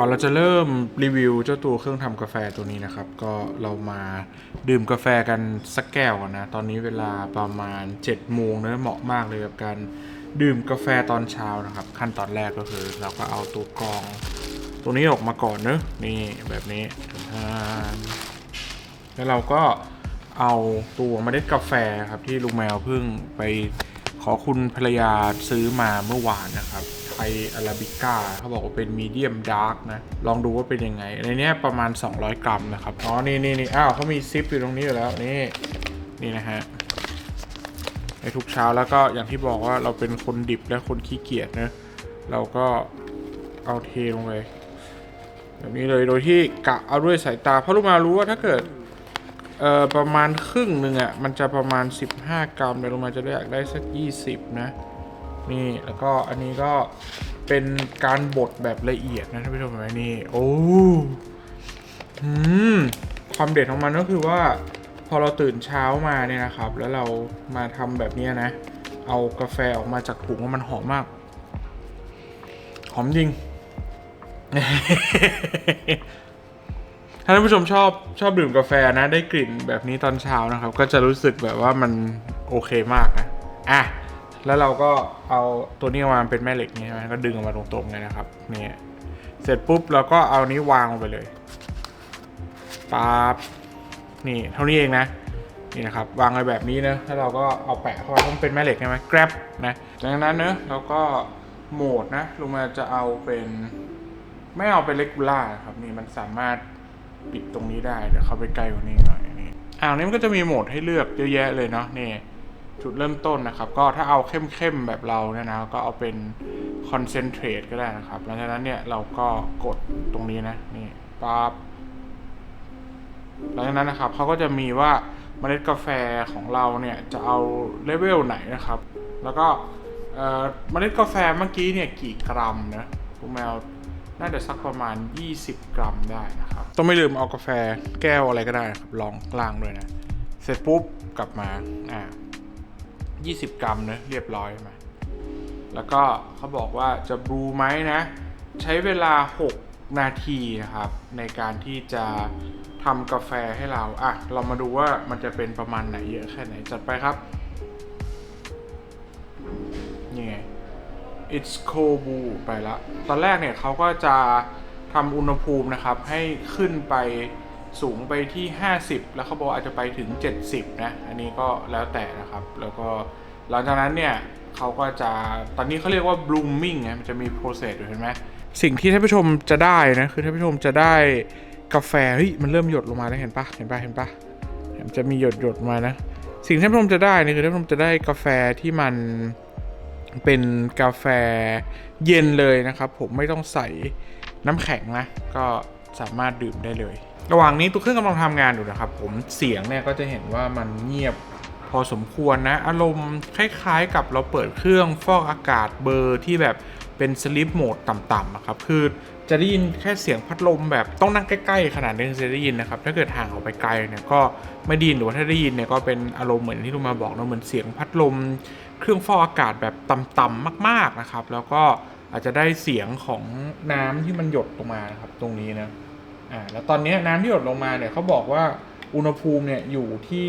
ก่อนเราจะเริ่มรีวิวเจ้าตัวเครื่องทำกาแฟตัวนี้นะครับ ก็เรามาดื่มกาแฟกันสักแก้วกันนะ ตอนนี้เวลาประมาณ7โมงนะเหมาะมากเลยกับการดื่มกาแฟตอนเช้านะครับ ขั้นตอนแรกก็คือ เราก็เอาตัวกรอง ตัวนี้ออกมาก่อนเนอะนี่แบบนี้อ่าแล้วเราก็เอาตัวเมล็ดกาแฟครับที่ลุงแมวเพิ่งไป อคุณภรรยาซื้อมาเมื่อวานนะครับไทยอาราบิก้าเขาบอกว่าเป็นมีเดียมดาร์กนะ ลองดูว่าเป็นยังไง ในนี้ประมาณ 200 กรัมนะครับ อ๋อ นี่นี่นี่อ้าวเขามีซิปอยู่ตรงนี้อยู่แล้ว นี่ นี่นะฮะในทุกเช้าแล้วก็อย่างที่บอกว่าเราเป็นคนดิบและคนขี้เกียจนะ เราก็เอาเทลงไปแบบนี้เลยโดยที่กะเอาด้วยสายตา เพราะลูกมารู้ว่าถ้าเกิด เอ่อประมาณครึ่งหนึ่งอะ่ะมันจะประมาณ 15 กรัมแต่ลูกมาจะได้อยากได้สัก 20 นะ นี่แล้วก็อันนี้ก็เป็นการบดแบบละเอียดนะท่านผู้ชมเห็นไหมนี่โอ้อืมความเด็ดของมันก็คือว่าพอเราตื่นเช้ามาเนี่ยนะครับ แล้วเรามาทำแบบนี้นะ เอากาแฟออกมาจากถุงว่ามันหอมมาก หอมจริง ถ้าท่านผู้ชมชอบชอบดื่มกาแฟนะ ได้กลิ่นแบบนี้ตอนเช้านะครับ ก็จะรู้สึกแบบว่ามันโอเคมากนะอะแล้วเราก็เอาตัวนี้มาเป็นแม่เหล็กนี่ใช่ไหมก็ดึงออกมาตรงๆเลยนะครับนี่เสร็จปุ๊บเราก็เอานี้วางลงไปเลยปั๊บนี่เท่านี้เองนะนี่นะครับวางไว้แบบนี้นะแล้วเราก็เอาแปะเข้าไปเพราะมันเป็นแม่เหล็กใช่ไหมแกร็บนะจากนั้นเนอะเราก็โหมดนะลงมาจะเอาเป็นไม่เอาเป็นเลกูล่าครับนี่มันสามารถ ปิดตรงนี้ได้เดี๋ยวเข้าไปใกล้กว่านี้หน่อยนี่อ่านี้มันก็จะมีโหมดให้เลือกเยอะแยะเลยเนาะนี่จุดเริ่มต้นนะครับ ก็ถ้าเอาเข้มๆแบบเราเนี่ยนะก็เอาเป็นคอนเซนเทรตก็ได้นะครับหลังจากนั้นเนี่ยเราก็กดตรงนี้นะนี่ปั๊บหลังจากนั้นนะครับเขาก็จะมีว่าเมล็ดกาแฟของเราเนี่ยจะเอาเลเวลไหนนะครับ แล้วก็เอ่อเมล็ดกาแฟเมื่อกี้เนี่ยกี่กรัมนะคุณแมว น่าจะสักประมาณ 20 กรัมได้นะครับ ต้องไม่ลืมเอากาแฟแก้วอะไรก็ได้ครับลองกลางด้วยนะ เสร็จปุ๊บกลับมาอ่า20 กรัมเนะเรียบร้อยมา แล้วก็เขาบอกว่าจะบรูไหมนะ ใช้เวลา 6 นาทีนะครับ ในการที่จะทำกาแฟให้เราอะเรามาดูว่ามันจะเป็นประมาณไหนเยอะแค่ไหนจัดไปครับ it's cold brew ไปละ ตอนแรกเนี่ยเขาก็จะทำอุณหภูมินะครับ ให้ขึ้นไปสูงไปที่ 50 แล้วเขาบอกอาจจะไปถึง 70 นะ อันนี้ก็แล้วแต่นะครับ แล้วก็หลังจากนั้นเนี่ยเขาก็จะตอนนี้เขาเรียกว่า blooming ไงมันจะมี process อยู่เห็นไหมสิ่งที่ท่านผู้ชมจะได้นะ คือท่านผู้ชมจะได้กาแฟเฮ้ยมันเริ่มหยดลงมาแล้วเห็นปะเห็นปะเห็นปะมันจะมีหยดหยดมานะ สิ่งที่ท่านผู้ชมจะได้นี่คือท่านผู้ชมจะได้กาแฟที่มัน เป็นกาแฟเย็นเลยนะครับผมไม่ต้องใส่น้ำแข็งนะ ก็สามารถดื่มได้เลย ระหว่างนี้ตัวเครื่องกำลังทำงานอยู่นะครับผมเสียงเนี่ยก็จะเห็นว่ามันเงียบพอสมควรนะ อารมณ์คล้ายๆกับเราเปิดเครื่องฟอกอากาศเบอร์ที่แบบเป็นสลิปโหมดต่ำๆนะครับ คือจะได้ยินแค่เสียงพัดลมแบบต้องนั่งใกล้ๆ ขนาดนึงจะได้ยินนะครับ ถ้าเกิดห่างออกไปไกลเนี่ยก็ไม่ไดีหรือว่าถ้าได้ยินเนี่ยก็เป็นอารมณ์เหมือนที่ลุงมาบอกเนอะเหมือนเสียงพัดลม เครื่องฟอกอากาศแบบต่ำๆมาก ๆนะครับ แล้วก็อาจจะได้เสียงของน้ำที่มันหยดลงมานะครับ ตรงนี้นะอ่าแล้วตอนนี้น้ำที่หยดลงมาเนี่ยเขาบอกว่าอุณหภูมิเนี่ยอยู่ที่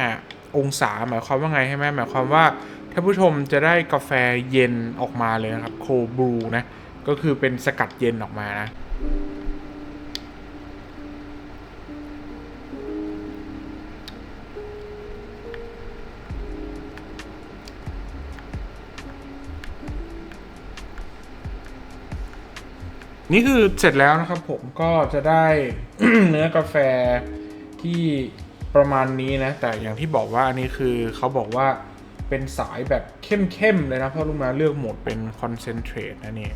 5 องศาหมายความว่าไงใช่ไหมหมายความว่าท่านผู้ชมจะได้กาแฟเย็นออกมาเลยนะครับโคบรูนะก็คือเป็นสกัดเย็นออกมานะ นี่คือเสร็จแล้วนะครับผมก็จะได้เนื้อกาแฟที่ประมาณนี้นะ แต่อย่างที่บอกว่าอันนี้คือเขาบอกว่าเป็นสายแบบเข้มๆเลยนะ เพราะลุงมาเลือกโหมดเป็นคอนเซนเทรตนะนี่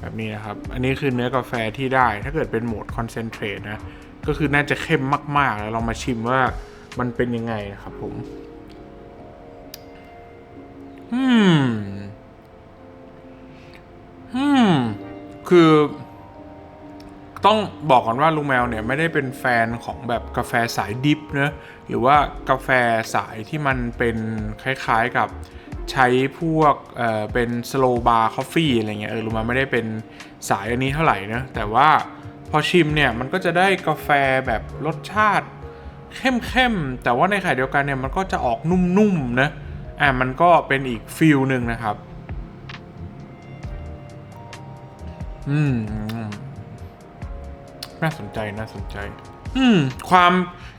แบบนี้นะครับ อันนี้คือเนื้อกาแฟที่ได้ ถ้าเกิดเป็นโหมดคอนเซนเทรตนะ ก็คือน่าจะเข้มมากๆ แล้วลองมาชิมว่ามันเป็นยังไงนะครับผม อืม อืม คือ ต้องบอกก่อนว่าลุงแมวเนี่ยไม่ได้เป็นแฟนของแบบกาแฟสายดิฟนะหรือว่ากาแฟสายที่มันเป็นคล้ายๆกับใช้พวกเอ่อเป็นสโลบาร์คอฟฟี่อะไรเงี้ยเออลุงแมวไม่ได้เป็นสายอันนี้เท่าไหร่นะแต่ว่าพอชิมเนี่ยมันก็จะได้กาแฟแบบรสชาติเข้มๆแต่ว่าในขณะเดียวกันเนี่ยมันก็จะออกนุ่มๆนะอ่ามันก็เป็นอีกฟิลหนึ่งนะครับ อืม น่าสนใจน่าสนใจ อืม ความ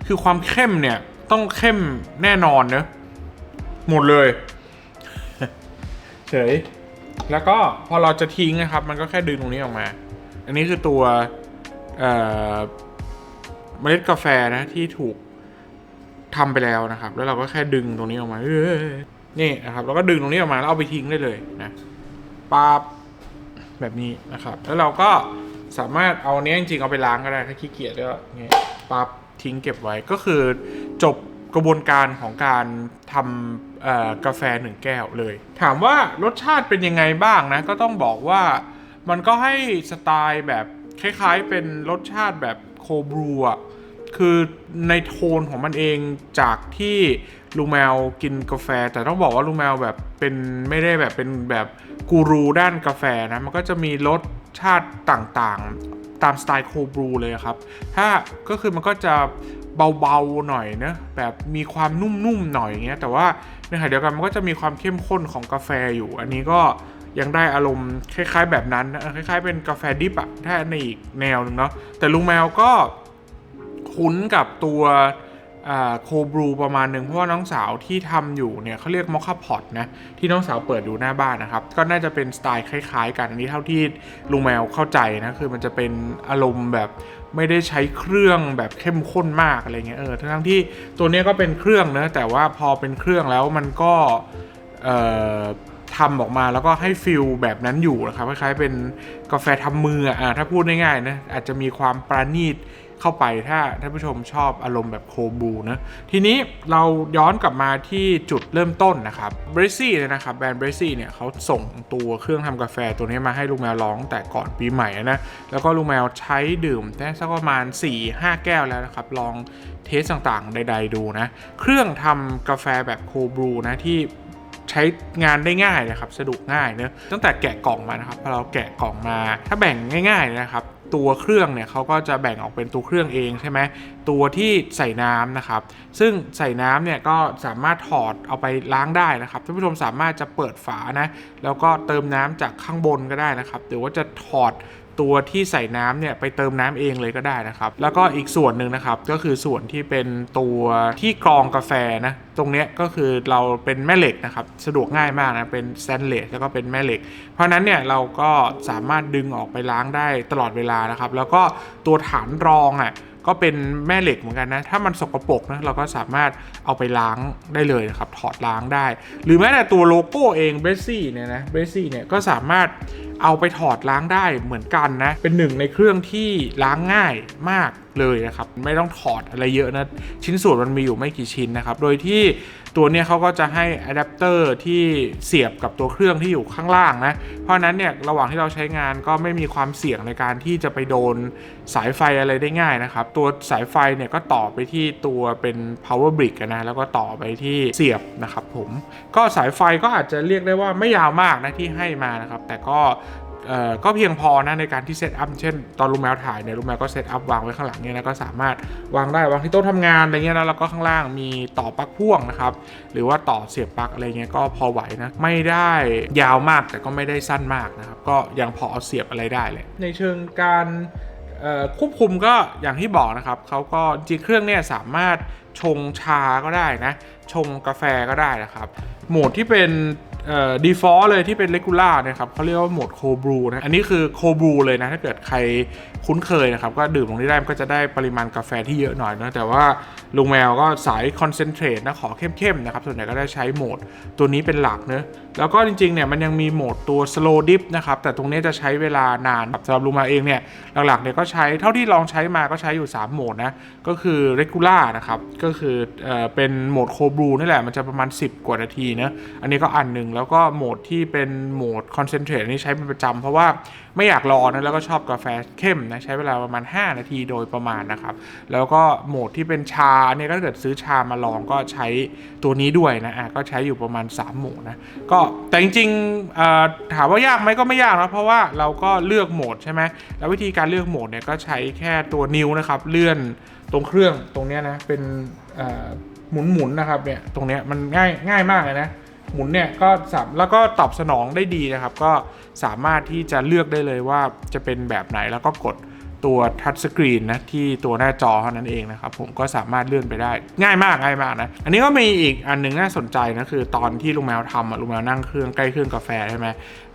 คือความเข้มเนี่ย ต้องเข้มแน่นอนเนอะหมดเลย เฉย แล้วก็พอเราจะทิ้งนะครับ มันก็แค่ดึงตรงนี้ออกมา อันนี้คือตัวเอ่อเมล็ดกาแฟนะที่ถูกทำไปแล้วนะครับ แล้วเราก็แค่ดึงตรงนี้ออกมาเอ้ยนี่นะครับ เราก็ดึงตรงนี้ออกมาแล้วเอาไปทิ้งได้เลยนะปั๊บแบบนี้นะครับ แล้วเราก็ สามารถเอาอันนี้จริงๆเอาไปล้างก็ได้ถ้าขี้เกียจก็เงี้ยปั๊บทิ้งเก็บไว้ก็คือจบกระบวนการของการทำกาแฟหนึ่งแก้วเลย ถามว่ารสชาติเป็นยังไงบ้างนะ ก็ต้องบอกว่ามันก็ให้สไตล์แบบคล้ายๆเป็นรสชาติแบบโคบรูอะคือในโทนของมันเองจากที่ลุงแมวกินกาแฟ แต่ต้องบอกว่าลุงแมวแบบเป็นไม่ได้แบบเป็นแบบกูรูด้านกาแฟนะ มันก็จะมีรส ชาติต่างๆ ตามสไตล์โคบรูเลยครับ ถ้าก็คือมันก็จะเบาๆหน่อยนะแบบมีความนุ่มๆหน่อยอย่างเงี้ยแต่ว่าในขณะเดียวกันมันก็จะมีความเข้มข้นของกาแฟอยู่ อันนี้ก็ยังได้อารมณ์คล้าย ๆ แบบนั้นคล้ายๆ เป็นกาแฟดิบอะถ้าในอีกแนวหนึงเนาะแต่ลุงแมวก็คุ้นกับตัว โคบรูประมาณหนึ่งเพราะว่าน้องสาวที่ทำอยู่เนี่ยเขาเรียกมอคคาพอตนะที่น้องสาวเปิดอยู่หน้าบ้านนะครับ ก็น่าจะเป็นสไตล์คล้าย ๆกันอันนี้เท่าที่ลุงแมวเข้าใจนะคือมันจะเป็นอารมณ์แบบไม่ได้ใช้เครื่องแบบเข้มข้นมากอะไรเงี้ยเออทั้งที่ตัวนี้ก็เป็นเครื่องนะแต่ว่าพอเป็นเครื่องแล้วมันก็ทำออกมาแล้วก็ให้ฟิลแบบนั้นอยู่นะครับคล้ายๆเป็นกาแฟทำมืออะถ้าพูดง่ายๆนะอาจจะมีความปราณีต เข้าไปถ้าท่านผู้ชมชอบอารมณ์แบบโคบูนะทีนี้เราย้อนกลับมาที่จุดเริ่มต้นนะครับเบรซี่เนี่ยนะครับแบรนด์เบรซี่เนี่ยเขาส่งตัวเครื่องทำกาแฟตัวนี้มาให้ลุงแมวลองแต่ก่อนปีใหม่นะแล้วก็ลุงแมวใช้ดื่มได้สักประมาณ 4-5 แก้วแล้วนะครับลองเทสต่างๆ ใด ๆ ดูนะเครื่องทำกาแฟแบบโคบรูนะที่ใช้งานได้ง่ายนะครับ สะดวกง่ายเนอะตั้งแต่แกะกล่องมานะครับพอเราแกะกล่องมา ถ้าแบ่งง่าย ๆนะครับ ตัวเครื่องเนี่ยเขาก็จะแบ่งออกเป็นตัวเครื่องเองใช่ไหมตัวที่ใส่น้ำนะครับ ซึ่งใส่น้ำเนี่ยก็สามารถถอดเอาไปล้างได้นะครับท่านผู้ชมสามารถจะเปิดฝานะแล้วก็เติมน้ำจากข้างบนก็ได้นะครับหรือว่าจะถอด ตัวที่ใส่น้ำเนี่ยไปเติมน้ำเองเลยก็ได้นะครับ แล้วก็อีกส่วนหนึ่งนะครับก็คือส่วนที่เป็นตัวที่กรองกาแฟนะตรงเนี้ยก็คือเราเป็นแม่เหล็กนะครับสะดวกง่ายมากนะเป็นสแตนเลสแล้วก็เป็นแม่เหล็ก เพราะฉะนั้นเนี่ยเราก็สามารถดึงออกไปล้างได้ตลอดเวลานะครับ แล้วก็ตัวฐานรองอะ ก็เป็นแม่เหล็กเหมือนกันนะ ถ้ามันสกปรกนะเราก็สามารถเอาไปล้างได้เลยนะครับ ถอดล้างได้ หรือแม้แต่ตัวโลโก้เองเบสซี่เนี่ยนะเบสซี่เนี่ยก็สามารถเอาไปถอดล้างได้เหมือนกันนะ เป็นหนึ่งในเครื่องที่ล้างง่ายมากเลยนะครับ ไม่ต้องถอดอะไรเยอะนะ ชิ้นส่วนมันมีอยู่ไม่กี่ชิ้นนะครับ โดยที่ ตัวเนี้ยเขาก็จะให้อะแดปเตอร์ที่เสียบกับตัวเครื่องที่อยู่ข้างล่างนะ เพราะนั้นเนี่ยระหว่างที่เราใช้งานก็ไม่มีความเสี่ยงในการที่จะไปโดนสายไฟอะไรได้ง่ายนะครับ ตัวสายไฟเนี่ยก็ต่อไปที่ตัวเป็น power brick นะแล้วก็ต่อไปที่เสียบนะครับผมก็สายไฟก็อาจจะเรียกได้ว่าไม่ยาวมากนะที่ให้มานะครับ แต่ก็ ก็เพียงพอนะในการที่เซตอัพเช่นตอนลุงแมวถ่ายเนี่ยลุงแมวก็เซตอัพวางไว้ข้างหลังเนี่ยนะก็สามารถวางได้วางที่โต๊ะทำงานอะไรเงี้ยนะแล้วก็ข้างล่างมีต่อปลั๊กพ่วงนะครับหรือว่าต่อเสียบปลั๊กอะไรเงี้ยก็พอไหวนะไม่ได้ยาวมากแต่ก็ไม่ได้สั้นมากนะครับก็ยังพอเอาเสียบอะไรได้เลย ในเชิงการควบคุมก็อย่างที่บอกนะครับเขาก็จริงเครื่องเนี่ยสามารถชงชาก็ได้นะชงกาแฟก็ได้นะครับโหมดที่เป็น เอ่อ default เลยที่เป็น regular นะครับเขาเรียกว่าโหมด cold brew นะอันนี้คือ cold brew เลยนะ ถ้าเกิดใครคุ้นเคยนะครับ ก็ดื่มตรงนี้ได้มันก็จะได้ปริมาณกาแฟที่เยอะหน่อยนะแต่ว่าลุงแมวก็สาย concentrate นะขอเข้มๆนะครับ ส่วนใหญ่ก็ได้ใช้โหมดตัวนี้เป็นหลักเนะแล้วก็จริงๆเนี่ยมันยังมีโหมดตัว slow dip นะครับแต่ตรงนี้จะใช้เวลานานสำหรับลุงมวเองเนี่ยหลักๆเนี่ยก็ใช้เท่าที่ลองใช้มาก็ใช้อยู่ 3 โหมดนะก็คือ regular นะครับก็คือเอ่อเป็นโหมด cold brew นี่แหละมันจะประมาณ 10 กว่านาทีนะอันนี้ก็อันหนึ่งแล้วก็โหมดที่เป็นโหมด concentrate นี่ใช้เป็นประจำเพราะว่าไม่อยากรอนะแล้วก็ชอบกาแฟเข้มนะใช้เวลาประมาณ 5 นาทีโดยประมาณนะครับ แล้วก็โหมดที่เป็นชาเนี่ยก็ถ้าเกิดซื้อชามาลองก็ใช้ตัวนี้ด้วยนะอะก็ใช้อยู่ประมาณ 3 โหมดนะก็แต่จริงๆถามว่ายากไหมก็ไม่ยากนะเพราะว่าเราก็เลือกโหมดใช่ไหมแล้ววิธีการเลือกโหมดเนี่ยก็ใช้แค่ตัวนิ้วนะครับเลื่อนตรงเครื่องตรงเนี้ยนะเป็นหมุนหมุนๆนะครับเนี่ยตรงเนี้ยมันง่ายง่ายมากเลยนะ หมุนเนี่ยก็สามแล้วก็ตอบสนองได้ดีนะครับ ก็สามารถที่จะเลือกได้เลยว่าจะเป็นแบบไหนแล้วก็กดตัวทัชสกรีนนะที่ตัวหน้าจอเท่านั้นเองนะครับ ผมก็สามารถเลื่อนไปได้ ง่ายมากง่ายมากนะ อันนี้ก็มีอีกอันหนึงน่าสนใจนะคือตอนที่ลุงแมวทำอะลุงแมวนั่งเครื่องใกล้เครื่องกาแฟใช่ไหม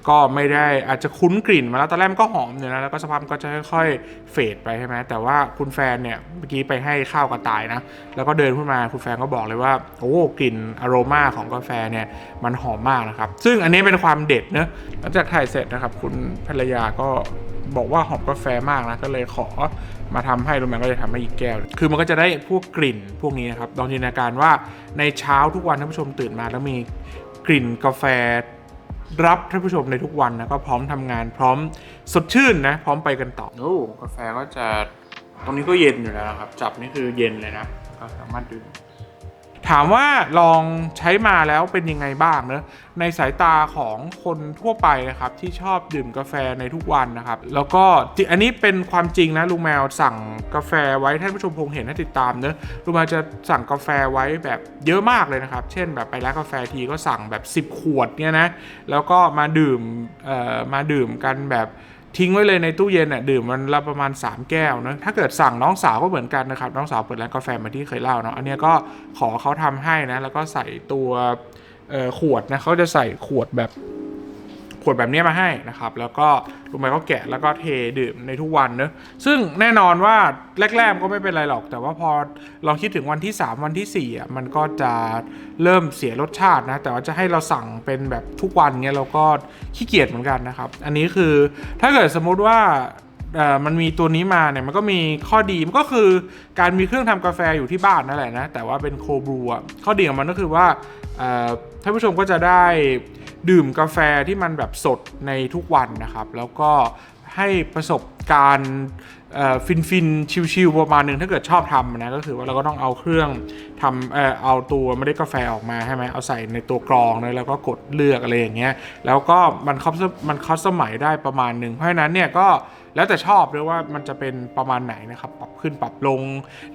ก็ไม่ได้อาจจะคุ้นกลิ่นมาแล้วตอนแรกมันก็หอมอยู่นะแล้วก็สภาพก็จะค่อยๆเฟดไปใช่ไหมแต่ว่าคุณแฟนเนี่ยเมื่อกี้ไปให้ข้าวกระต่ายนะแล้วก็เดินขึ้นมาคุณแฟนก็บอกเลยว่าโอ้กลิ่นอโรมาของกาแฟเนี่ยมันหอมมากนะครับซึ่งอันนี้เป็นความเด็ดเนอะหลังจากถ่ายเสร็จนะครับ คุณภรรยาก็บอกว่าหอมกาแฟมากนะก็เลยขอมาทำให้ลุงแมนก็จะทำให้อีกแก้ว คือมันก็จะได้พวกกลิ่นพวกนี้นะครับลองจินตนาการว่าในเช้าทุกวันท่านผู้ชมตื่นมาแล้วมีกลิ่นกาแฟ รับท่านผู้ชมในทุกวันนะก็พร้อมทำงานพร้อมสดชื่นนะ พร้อมไปกันต่อ โอ้กาแฟก็จะตรงนี้ก็เย็นอยู่แล้วนะครับ จับนี่คือเย็นเลยนะ ก็สามารถดื่ม ถามว่าลองใช้มาแล้วเป็นยังไงบ้างเนอะในสายตาของคนทั่วไปนะครับที่ชอบดื่มกาแฟในทุกวันนะครับ แล้วก็อันนี้เป็นความจริงนะลุงแมวสั่งกาแฟไว้ท่านผู้ชมคงเห็นให้ติดตามเนอะลุงแมวจะสั่งกาแฟไว้แบบเยอะมากเลยนะครับ เช่นแบบไปร้านกาแฟทีก็สั่งแบบ 10 ขวดเนี่ยนะแล้วก็มาดื่มเอ่อมาดื่มกันแบบ ทิ้งไว้เลยในตู้เย็นเนี่ยดื่มมันละประมาณ 3 แก้วนะถ้าเกิดสั่งน้องสาวก็เหมือนกันนะครับน้องสาวเปิดร้านกาแฟมาที่เคยเล่าเนาะอันนี้ก็ขอเขาทำให้นะแล้วก็ใส่ตัวขวดนะเขาจะใส่ขวดแบบ ขวดแบบนี้มาให้นะครับ แล้วก็ลุงไปก็แกะแล้วก็เทดื่มในทุกวันเนอะซึ่งแน่นอนว่าแรกๆก็ไม่เป็นไรหรอก แต่ว่าพอเราคิดถึงวันที่ 3 วันที่4อะมันก็จะเริ่มเสียรสชาตินะ แต่ว่าจะให้เราสั่งเป็นแบบทุกวันเงี้ยเราก็ขี้เกียจเหมือนกันนะครับ อันนี้คือถ้าเกิดสมมุติว่ามันมีตัวนี้มาเนี่ยมันก็มีข้อดีมันก็คือการมีเครื่องทำกาแฟอยู่ที่บ้านนั่นแหละนะแต่ว่าเป็นโคบรูข้อดีของมันก็คือว่าท่านผู้ชมก็จะได้ ดื่มกาแฟที่มันแบบสดในทุกวันนะครับ แล้วก็ให้ประสบการณ์ฟินฟินๆชิลๆประมาณนึงถ้าเกิดชอบทำนะก็คือว่าเราก็ต้องเอาเครื่องทำเอ่อเอาตัวไม่ได้กาแฟออกมาใช่ไหมเอาใส่ในตัวกรองเลยแล้วก็กดเลือกอะไรอย่างเงี้ยแล้วก็มันคัสมันคัสสมัยได้ประมาณหนึ่งเพราะฉะนั้นเนี่ยก็ แล้วแต่ชอบด้วยว่ามันจะเป็นประมาณไหนนะครับ ปรับขึ้นปรับลง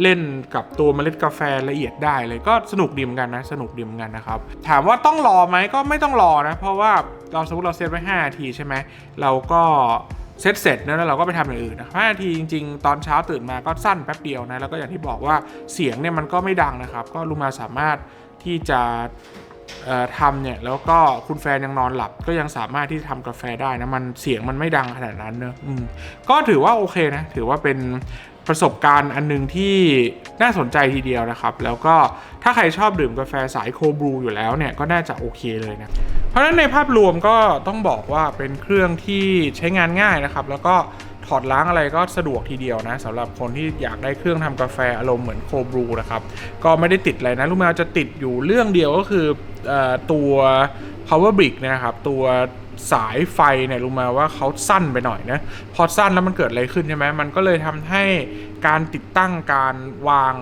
เล่นกับตัวเมล็ดกาแฟละเอียดได้เลยก็สนุกดีเหมือนกันนะ สนุกดีเหมือนกันนะครับ ถามว่าต้องรอไหมก็ไม่ต้องรอนะ เพราะว่าเราสมมติเราเซตไว้5นาทีใช่ไหมเราก็เซตเสร็จนะแล้วเราก็ไปทำอย่างอื่นนะ5นาทีจริง ๆ ตอนเช้าตื่นมาก็สั้นแป๊บเดียวนะ แล้วก็อย่างที่บอกว่าเสียงเนี่ยมันก็ไม่ดังนะครับ ก็ลุงมาสามารถที่จะ ทำเนี่ยแล้วก็คุณแฟนยังนอนหลับก็ยังสามารถที่จะทำกาแฟได้นะมันเสียงมันไม่ดังขนาดนั้นเนอะอก็ถือว่าโอเคนะถือว่าเป็นประสบการณ์อันหนึงที่น่าสนใจทีเดียวนะครับ แล้วก็ถ้าใครชอบดื่มกาแฟสายโคบรูอยู่แล้วเนี่ยก็น่าจะโอเคเลยนะ เพราะฉะนั้นในภาพรวมก็ต้องบอกว่าเป็นเครื่องที่ใช้งานง่ายนะครับ แล้วก็ถอดล้างอะไรก็สะดวกทีเดียวนะสำหรับคนที่อยากได้เครื่องทำกาแฟอารมณ์เหมือนโคบรูนะครับ ก็ไม่ได้ติดอะไรนะลูกแมวจะติดอยู่เรื่องเดียวก็คือ ตัว power brick นะครับ ตัวสายไฟเนี่ยรู้มาว่าเขาสั้นไปหน่อยนะ พอสั้นแล้วมันเกิดอะไรขึ้นใช่ไหมมันก็เลยทำให้การติดตั้งการวาง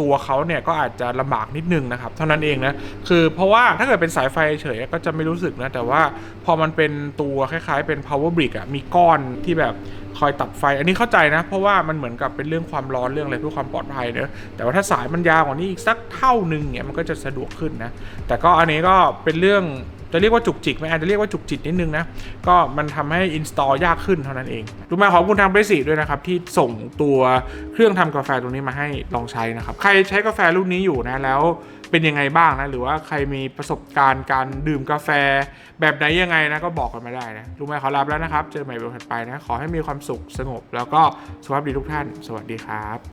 ตัวเขาเนี่ยก็อาจจะลำบากนิดนึงนะครับ เท่านั้นเองนะคือเพราะว่าถ้าเกิดเป็นสายไฟเฉยก็จะไม่รู้สึกนะ แต่ว่าพอมันเป็นตัวคล้ายๆเป็น power brick อะมีก้อนที่แบบ คอยตัดไฟ อันนี้เข้าใจนะ เพราะว่ามันเหมือนกับเป็นเรื่องความร้อนเรื่องอะไรเพื่อความปลอดภัยเนอะแต่ว่าถ้าสายมันยาวกว่านี้อีกสักเท่าหนึ่งเนี่ยมันก็จะสะดวกขึ้นนะ แต่ก็อันนี้ก็เป็นเรื่องจะเรียกว่าจุกจิกไหมอาจจะเรียกว่าจุกจิกนิดนึงนะ ก็มันทำให้ install ยากขึ้นเท่านั้นเองดูมาขอบคุณทางเบสิด้วยนะครับ ที่ส่งตัวเครื่องทำกาแฟตรงนี้มาให้ลองใช้นะครับ ใครใช้กาแฟรุ่นนี้อยู่นะแล้ว เป็นยังไงบ้างนะ หรือว่าใครมีประสบการณ์การดื่มกาแฟ แบบไหนยังไงนะก็บอกกันมาได้นะรู้ไหมขอลาแล้วนะครับ เจอใหม่เบลถัดไปนะ ขอให้มีความสุขสงบ แล้วก็สุขภาพดีทุกท่าน สวัสดีครับ